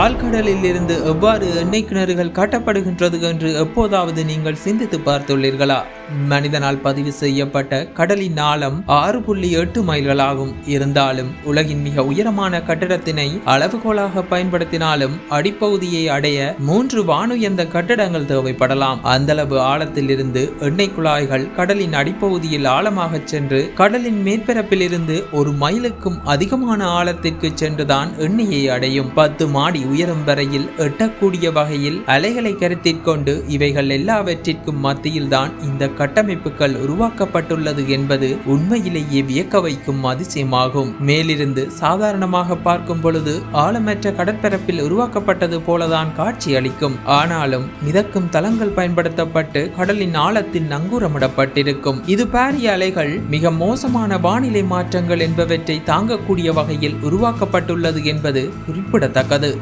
ஆழ்கடலில் இருந்து எவ்வாறு எண்ணெய் கிணறுகள் காட்டப்படுகின்றது என்று எப்போதாவது நீங்கள் சிந்தித்து பார்த்துள்ளீர்களா? மனிதனால் பதிவு செய்யப்பட்ட கடலின் ஆழம் ஆறு புள்ளி எட்டு மைல்களாகும். இருந்தாலும் உலகின் மிக உயரமான கட்டடத்தினை அளவுகோலாக பயன்படுத்தினாலும் அடிப்பகுதியை அடைய மூன்று வானுயர்ந்த கட்டடங்கள் தேவைப்படலாம். அந்தளவு ஆழத்தில் இருந்து எண்ணெய் குழாய்கள் கடலின் அடிப்பகுதியில் ஆழமாக சென்று கடலின் மேற்பரப்பில் இருந்து ஒரு மைலுக்கும் அதிகமான ஆழத்திற்கு சென்றுதான் எண்ணெயை அடையும். பத்து மாடி உயரும் வரையில் எட்டக்கூடிய வகையில் அலைகளை கருத்தில் கொண்டு இவைகள் எல்லாவற்றிற்கும் மத்தியில்தான் இந்த கட்டமைப்புகள் உருவாக்கப்பட்டுள்ளது என்பது உண்மையிலேயே வியக்க வைக்கும் அதிசயமாகும். மேலிருந்து சாதாரணமாக பார்க்கும் பொழுது ஆழமற்ற கடற்பரப்பில் உருவாக்கப்பட்டது போலதான் காட்சி அளிக்கும். ஆனாலும் மிதக்கும் தளங்கள் பயன்படுத்தப்பட்டு கடலின் ஆழத்தில் நங்கூரமிடப்பட்டிருக்கும். இது பாரிய அலைகள் மிக மோசமான வானிலை மாற்றங்கள் என்பவற்றை தாங்கக்கூடிய வகையில் உருவாக்கப்பட்டுள்ளது என்பது குறிப்பிடத்தக்கது.